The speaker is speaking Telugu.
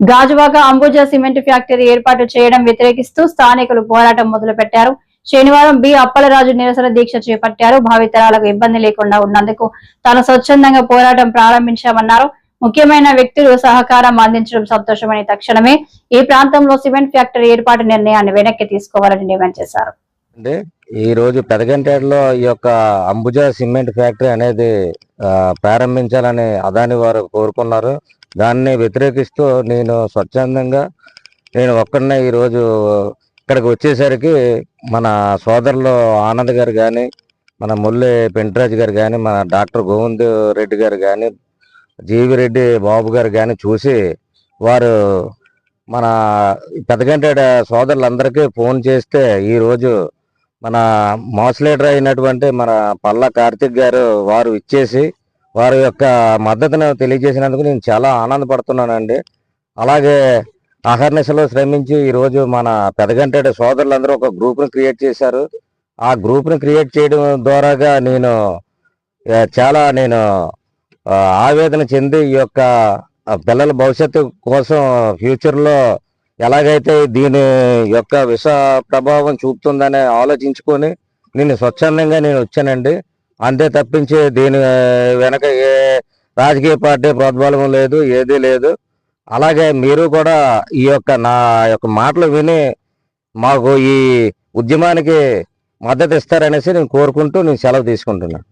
గాజువాక అంబుజా సిమెంట్ ఫ్యాక్టరీ ఏర్పాటు చేయడం వ్యతిరేకిస్తూ స్థానికులు పోరాటం మొదలుపెట్టారు. శనివారం బి అప్పలరాజు నిరసన దీక్ష చేపట్టారు. భావితరాలకు ఇబ్బంది లేకుండా ఉన్నందుకు తాను స్వచ్ఛందంగా పోరాటం ప్రారంభించామన్నారు. ముఖ్యమైన వ్యక్తులు సహకారం అందించడం సంతోషమని తక్షణమే ఈ ప్రాంతంలో సిమెంట్ ఫ్యాక్టరీ ఏర్పాటు నిర్ణయాన్ని వెనక్కి తీసుకోవాలని డిమాండ్ చేశారు. ఈ రోజు పెదగంటేటలో ఈ యొక్క అంబుజా సిమెంట్ ఫ్యాక్టరీ అనేది ప్రారంభించాలని అదాని వారు కోరుకున్నారు. దాన్ని వ్యతిరేకిస్తూ నేను స్వచ్ఛందంగా నేను ఒక్కడనే ఈరోజు ఇక్కడికి వచ్చేసరికి మన సోదరులు ఆనంద్ గారు కానీ మన ముల్లి పెంటరాజు గారు కానీ మన డాక్టర్ గోవింద్ రెడ్డి గారు కానీ జీవి రెడ్డి బాబు గారు కానీ చూసి వారు మన పెదగంటేడ సోదరులందరికీ ఫోన్ చేస్తే ఈరోజు మన మాస్ లీడర్ అయినటువంటి మన పల్లా కార్తిక్ గారు వారు ఇచ్చేసి వారి యొక్క మద్దతును తెలియజేసినందుకు నేను చాలా ఆనందపడుతున్నానండి. అలాగే అహర్నిశలో శ్రమించి ఈరోజు మన పెదగంటేడు సోదరులందరూ ఒక గ్రూప్ను క్రియేట్ చేశారు. ఆ గ్రూప్ను క్రియేట్ చేయడం ద్వారాగా నేను చాలా నేను ఆవేదన చెంది ఈ యొక్క పిల్లల భవిష్యత్తు కోసం ఫ్యూచర్లో ఎలాగైతే దీని యొక్క విష ప్రభావం చూపుతుందని ఆలోచించుకొని నేను స్వచ్ఛందంగా నేను వచ్చానండి. అంతే తప్పించి దీని వెనక ఏ రాజకీయ పార్టీ ప్రోద్బలం లేదు ఏదీ లేదు. అలాగే మీరు కూడా ఈ యొక్క నా యొక్క మాటలు విని మాకు ఈ ఉద్యమానికి మద్దతు ఇస్తారనేసి నేను కోరుకుంటూ నేను సెలవు తీసుకుంటున్నాను.